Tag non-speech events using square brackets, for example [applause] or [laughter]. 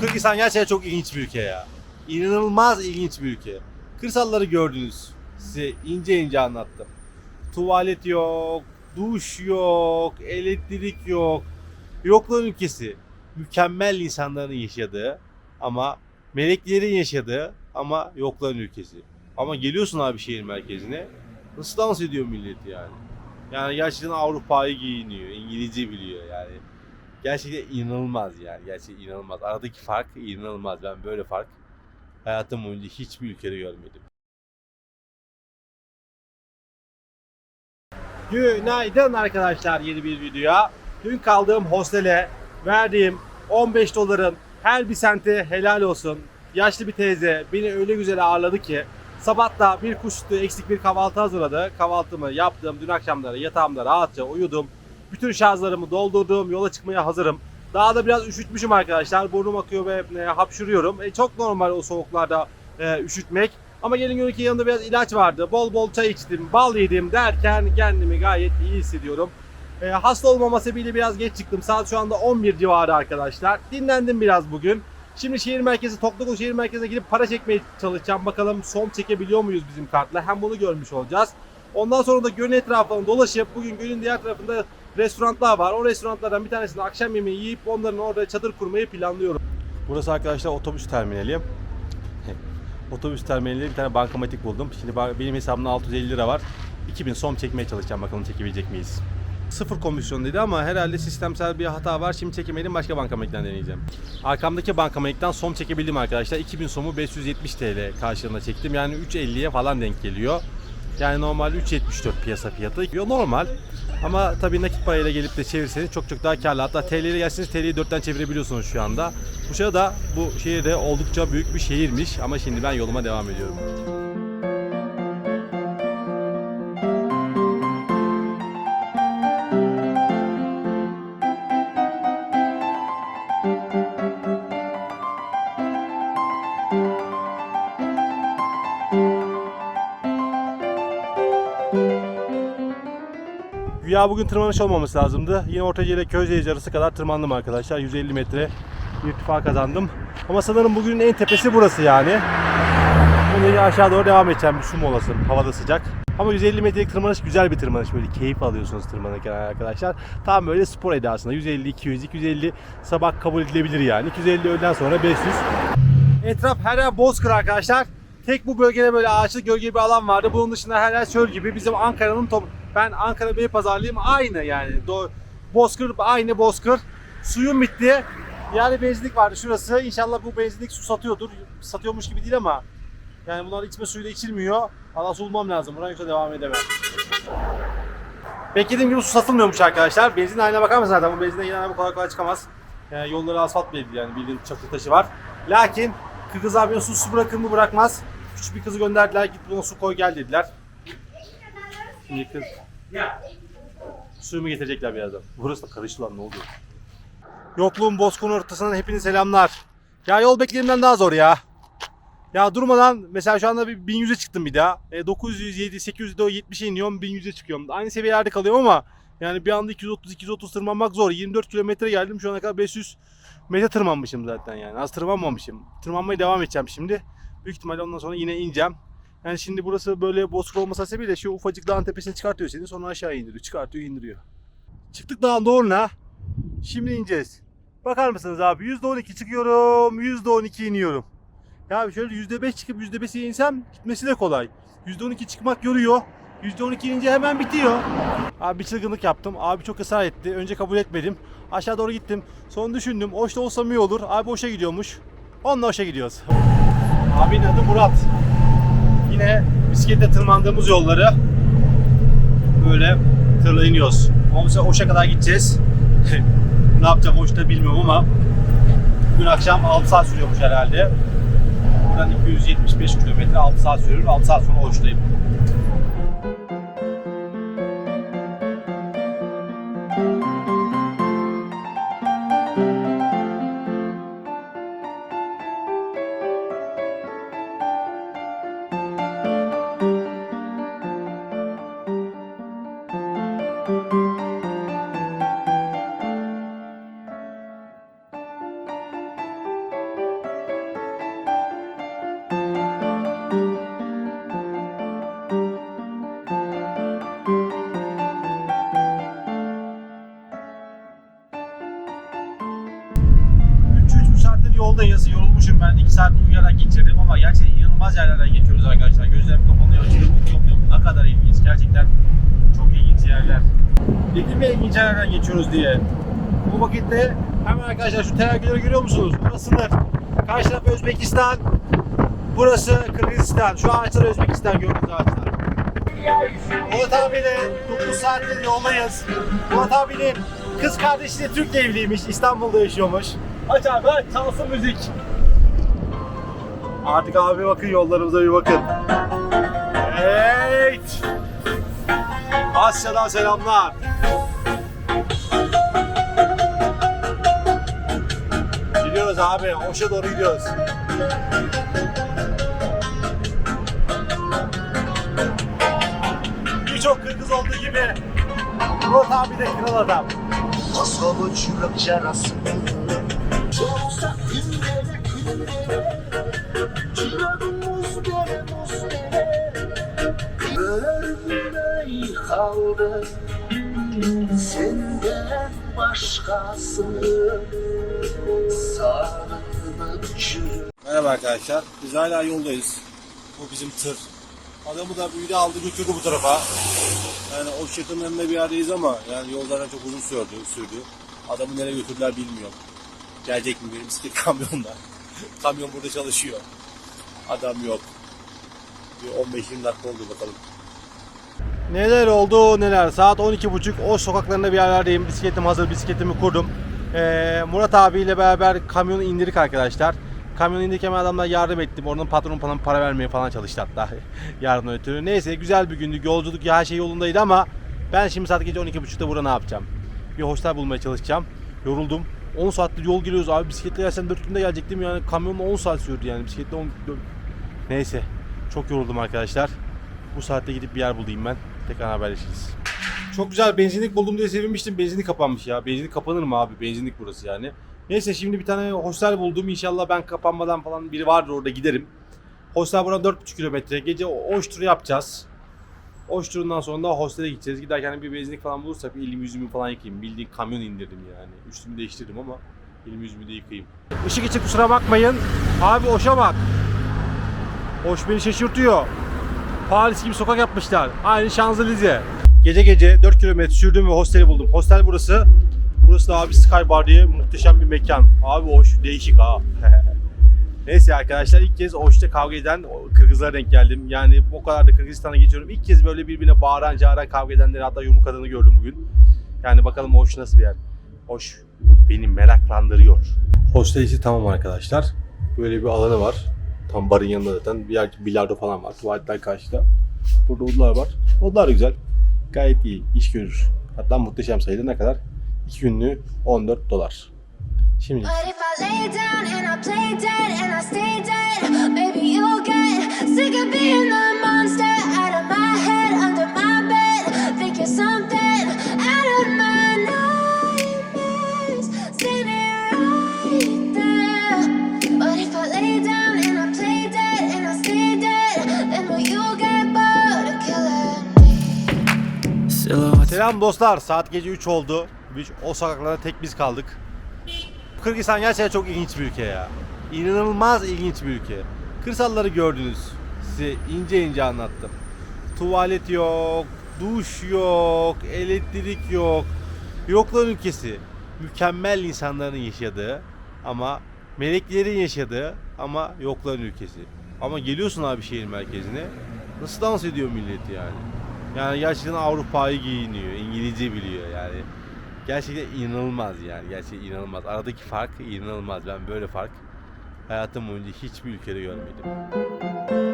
Kırgızistan gerçekten çok ilginç bir ülke ya. İnanılmaz ilginç bir ülke. Kırsalları gördünüz. Size ince ince anlattım. Tuvalet yok, duş yok, elektrik yok. Yokluğun ülkesi. Mükemmel insanların yaşadığı ama meleklerin yaşadığı ama yokluğun ülkesi. Ama geliyorsun abi şehir merkezine. Nasıl dans ediyor millet yani. Yani gerçekten Avrupa'yı giyiniyor, İngilizce biliyor yani. Gerçekten inanılmaz yani. Gerçekten inanılmaz. Aradaki fark inanılmaz. Ben böyle fark hayatım boyunca hiçbir ülkede görmedim. Günaydın arkadaşlar yeni bir videoya. Dün kaldığım hostele verdiğim 15 doların her bir senti helal olsun. Yaşlı bir teyze beni öyle güzel ağırladı ki sabah da bir kuştu eksik bir kahvaltı hazırladı. Kahvaltımı yaptım. Dün akşamları yatağımda rahatça uyudum. Bütün şarjlarımı doldurdum. Yola çıkmaya hazırım. Daha da biraz üşütmüşüm arkadaşlar. Burnum akıyor ve hapşuruyorum. E, çok normal o soğuklarda e, üşütmek. Ama gelin görün ki yanında biraz ilaç vardı. Bol bol çay içtim, bal yedim derken kendimi gayet iyi hissediyorum. E, hasta olmama sebebiyle biraz geç çıktım. Saat şu anda 11 civarı arkadaşlar. Dinlendim biraz bugün. Şimdi şehir merkezi, Tokyo şehir merkezine gidip para çekmeye çalışacağım. Bakalım son çekebiliyor muyuz bizim kartla? Hem bunu görmüş olacağız. Ondan sonra da gölün etrafını dolaşıp bugün gölün diğer tarafında restoranlar var. O restoranlardan bir tanesinde akşam yemeği yiyip onların orada çadır kurmayı planlıyorum. Burası arkadaşlar otobüs terminali. Otobüs terminalinde bir tane bankamatik buldum. Şimdi benim hesabımda 650 lira var. 2000 som çekmeye çalışacağım bakalım çekebilecek miyiz? Sıfır komisyon dedi ama herhalde sistemsel bir hata var. Şimdi çekemedim başka bankamatikten deneyeceğim. Arkamdaki bankamatikten som çekebildim arkadaşlar. 2000 somu 570 TL karşılığında çektim. Yani 3.50'ye falan denk geliyor. Yani normal 3.74 piyasa fiyatı. Yo, Normal. Ama tabii nakit parayla gelip de çevirseniz çok çok daha karlı. Hatta TL ile gelseniz TL'yi 4'ten çevirebiliyorsunuz şu anda. Bu sırada bu şehir de oldukça büyük bir şehirmiş. Ama şimdi ben yoluma devam ediyorum. Güya bugün tırmanış olmaması lazımdı. Yine Ortaca ile Köyceğiz arası kadar tırmandım arkadaşlar. 150 metre irtifa kazandım. Ama sanırım bugünün en tepesi burası yani. Şimdi aşağı doğru devam edeceğim. Bir su molası. Havada sıcak. Ama 150 metrelik tırmanış güzel bir tırmanış. Böyle keyif alıyorsunuz tırmanırken arkadaşlar. Tam böyle spor edasında. 150, 200, 250 sabah kabul edilebilir yani. 250 öğleden sonra 500. Etraf her yer bozkır arkadaşlar. Tek bu bölgede böyle ağaçlı gölge bir alan vardı. Bunun dışında her yer çöl gibi. Bizim Ankara'nın top... Ben Ankara Beypazarlıyım. Aynı yani. Do- Bozkır aynı Bozkır. Suyum bitti. Yani benzinlik vardı şurası. İnşallah bu benzinlik su satıyordur. Satıyormuş gibi değil ama yani bunlar içme suyuyla içilmiyor. Allah su bulmam lazım. Buradan yoksa devam edemem. Beklediğim gibi su satılmıyormuş arkadaşlar. Benzin haline bakar mısın zaten? Bu benzinden yine bu kolay kolay çıkamaz. Yani yolları asfalt belli yani bildiğin çakıl taşı var. Lakin Kırgız abinin su, su bırakır mı bırakmaz. Küçük bir kızı gönderdiler. Git buna su koy gel dediler. Şimdi kız suyumu getirecekler birazdan. Burası da karıştı lan ne oluyor? Yokluğun bozkuru ortasından hepinize selamlar. Ya yol beklediğimden daha zor ya. Ya durmadan mesela şu anda bir 1100'e çıktım bir daha. E, 900, 7, 800, 70'e iniyorum 1100'e çıkıyorum. Aynı seviyelerde kalıyorum ama yani bir anda 230-230 tırmanmak zor. 24 kilometre geldim şu ana kadar 500 metre tırmanmışım zaten yani. Az tırmanmamışım. Tırmanmaya devam edeceğim şimdi. Büyük ihtimalle ondan sonra yine ineceğim. Yani şimdi burası böyle bozkır olmasa sebebiyle şu ufacık dağın tepesine çıkartıyor seni sonra aşağı indiriyor. Çıkartıyor indiriyor. Çıktık dağın doğruna. Şimdi ineceğiz. Bakar mısınız abi? %12 çıkıyorum, %12 iniyorum. Ya şöyle %5 çıkıp %5'e insem gitmesi de kolay. %12 çıkmak yoruyor. %12 inince hemen bitiyor. Abi bir çılgınlık yaptım. Abi çok ısrar etti. Önce kabul etmedim. Aşağı doğru gittim. Sonra düşündüm. Oşta olsam iyi olur. Abi Oş'a gidiyormuş. Onunla Oş'a gidiyoruz. Abinin adı Murat. Yine bisikletle tırmandığımız yolları böyle tırla iniyoruz. Mesela Oş'a kadar gideceğiz. [laughs] ne yapacağım Oş'ta bilmiyorum ama bugün akşam 6 saat sürüyormuş herhalde. Buradan 275 kilometre 6 saat sürüyor. 6 saat sonra Oş'tayım. Ben 2 saat uyuyarak geçirdim ama gerçekten inanılmaz yerlerden geçiyoruz arkadaşlar. Gözlerim kapanıyor, açıyorum, bakıyorum. Ne kadar ilginç. Gerçekten çok ilginç yerler. Dedim ya ilginç yerlerden geçiyoruz diye. Bu vakitte hemen arkadaşlar şu terörgüleri görüyor musunuz? Burası sınır. Karşı taraf Özbekistan. Burası Kırgızistan. Şu ağaçlar Özbekistan gördüğünüz ağaçlar. Murat abiyle 9 saattir yoldayız. Murat abinin kız kardeşi de Türk'le evliymiş. İstanbul'da yaşıyormuş. Aç abi çalsın müzik. Artık abi bakın yollarımıza bir bakın. Evet. Asya'dan selamlar. Gidiyoruz abi. Oş'a doğru gidiyoruz. Birçok Kırgız olduğu gibi Murat abi de kral adam. Kosova çürük kaldı Senden başkası çürük Merhaba arkadaşlar. Biz hala yoldayız. Bu bizim tır. Adamı da büyüdü aldı götürdü bu tarafa. Yani o yakınlarında bir yerdeyiz ama yani yol zaten çok uzun sürdü. sürdü. Adamı nereye götürdüler bilmiyorum. Gelecek mi benim bisiklet [laughs] kamyonda. Kamyon burada çalışıyor. Adam yok. Bir 15-20 dakika oldu bakalım. Neler oldu neler. Saat 12.30 o sokaklarında bir yerlerdeyim. Bisikletim hazır bisikletimi kurdum. Ee, Murat abiyle beraber kamyonu indirdik arkadaşlar. Kamyonu indirirken ben adamlar yardım ettim. Oradan patron falan para vermeye falan çalıştı hatta. [laughs] Yardım ötürü. Neyse güzel bir gündü. Yolculuk her şey yolundaydı ama ben şimdi saat gece 12.30'da burada ne yapacağım? Bir hostel bulmaya çalışacağım. Yoruldum. 10 saattir yol geliyoruz abi. Bisikletle gelsen 4 günde gelecektim yani. Kamyonla 10 saat sürdü yani. Bisikletle 10... Neyse. Çok yoruldum arkadaşlar. Bu saatte gidip bir yer bulayım ben. Tekrar haberleşiriz. Çok güzel benzinlik buldum diye sevinmiştim. Benzinlik kapanmış ya. Benzinlik kapanır mı abi? Benzinlik burası yani. Neyse şimdi bir tane hostel buldum. İnşallah ben kapanmadan falan biri vardır orada giderim. Hostel buradan 4,5 kilometre. Gece Oş turu yapacağız. Oş turundan sonra da hostele gideceğiz. Giderken bir benzinlik falan bulursak elimi yüzümü falan yıkayayım. Bildiğin kamyon indirdim yani. Üstümü değiştirdim ama elimi yüzümü de yıkayayım. Işık için kusura bakmayın. Abi Oş'a bak. Oş beni şaşırtıyor. Paris gibi sokak yapmışlar. Aynı Şanzelize. Gece gece 4 kilometre sürdüm ve hosteli buldum. Hostel burası. Burası da abi Sky Bar diye muhteşem bir mekan. Abi hoş, değişik ha. [laughs] Neyse arkadaşlar ilk kez Oş'ta kavga eden Kırgızlara denk geldim. Yani o kadar da Kırgızistan'a geçiyorum. İlk kez böyle birbirine bağıran çağıran kavga edenleri hatta yumruk adını gördüm bugün. Yani bakalım Oş nasıl bir yer. Oş beni meraklandırıyor. Hostel içi tamam arkadaşlar. Böyle bir alanı var. Tam barın yanında zaten bir yer bilardo falan var. Tuvaletler karşıda. Burada odalar var. Odalar da güzel. Gayet iyi. iş görür. Hatta muhteşem sayıda ne kadar? 2 günlüğü 14 dolar. Şimdi Selam dostlar. Saat gece 3 oldu. Biz o sokaklarda tek biz kaldık. Kırgızistan gerçekten çok ilginç bir ülke ya. İnanılmaz ilginç bir ülke. Kırsalları gördünüz. Size ince ince anlattım. Tuvalet yok, duş yok, elektrik yok. Yoklar ülkesi. Mükemmel insanların yaşadığı ama meleklerin yaşadığı ama yokların ülkesi. Ama geliyorsun abi şehir merkezine. Nasıl dans ediyor millet yani? Yani gerçekten Avrupa'yı giyiniyor, İngilizce biliyor yani. Gerçekten inanılmaz yani, gerçekten inanılmaz. Aradaki fark inanılmaz. Ben böyle fark hayatım boyunca hiçbir ülkede görmedim.